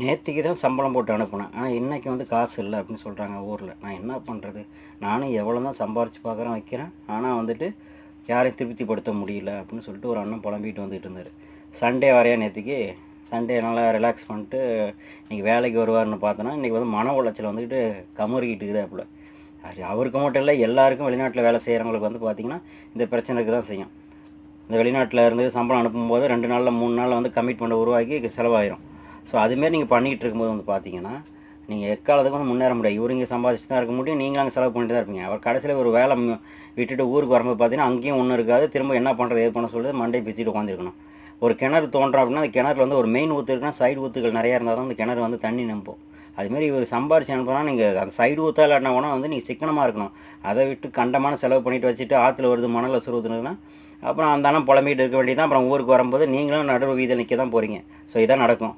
நேற்றுக்கு தான் சம்பளம் போட்டு அனுப்புனேன். ஆனால் இன்றைக்கி வந்து காசு இல்லை அப்படின்னு சொல்கிறாங்க ஊரில். நான் என்ன பண்ணுறது நானும் எவ்வளோ தான் சம்பாரித்து பார்க்குறேன் வைக்கிறேன். ஆனால் வந்துட்டு யாரையும் திருப்திப்படுத்த முடியல அப்படின்னு சொல்லிட்டு ஒரு அண்ணன் புலம்பிட்டு வந்துட்டு இருந்தார். சண்டே வரையா நேற்றுக்கு சண்டே நல்லா ரிலாக்ஸ் பண்ணிட்டு இன்றைக்கி வேலைக்கு வருவார்னு பார்த்தோன்னா இன்றைக்கி வந்து மன உளைச்சல் வந்துக்கிட்டு கமுறிக்கிட்டு இருக்குதாப்புல. அது அவருக்கு மட்டும் இல்லை எல்லாருக்கும் வெளிநாட்டில் வேலை செய்கிறவங்களுக்கு வந்து பார்த்திங்கன்னா இந்த பிரச்சனைக்கு தான் செய்யும். இந்த வெளிநாட்டில் இருந்து சம்பளம் அனுப்பும்போது ரெண்டு நாளில் மூணு நாளில் வந்து கமிட்மெண்ட் உருவாக்கி செலவாயிரும். ஸோ அதுமாரி நீங்கள் பண்ணிக்கிட்டு இருக்கும்போது வந்து பார்த்தீங்கன்னா நீங்கள் எக்காலத்துக்கு வந்து முன்னேற முடியாது. இவரு இங்கே சம்பாதிச்சு தான் இருக்க முடியும். நீங்களும் அங்கே செலவு பண்ணிட்டு தான் இருப்பீங்க. அவர் கடைசியில் ஒரு வேலை விட்டுட்டு ஊருக்கு வரும்போது பார்த்தீங்கன்னா அங்கேயும் ஒன்றும் இருக்காது. திரும்ப என்ன பண்ணுறது ஏது பண்ண சொல்லுது மண்டை பிச்சுட்டு உட்காந்துருக்கணும் ஒரு கிணறு தோன்றோம் அப்படின்னா அந்த கிணறுல வந்து ஒரு மெயின் ஊற்று இருக்குன்னா சைடு ஊற்றுகள் நிறையா இருந்தால் தான் அந்த கிணறு வந்து தண்ணி நம்பும் அதுமாரி இவர் சம்பாரிச்சு அனுப்புனா நீங்கள் அந்த சைடு ஊற்றா இல்லாட்டினா கூட வந்து நீங்கள் சிக்கனமாக இருக்கணும். அதை விட்டு கண்டமான செலவு பண்ணிட்டு வச்சுட்டு ஆற்றுல வருது மணலில் சுருவுதுன்னா அப்புறம் அந்த அண்ணன் புலம்பிகிட்டு இருக்க வேண்டியதான் அப்புறம் ஊருக்கு வரும்போது நீங்களும் நடுவு வீதியில் நிற்க தான் போகிறீங்க ஸோ இதான் நடக்கும்.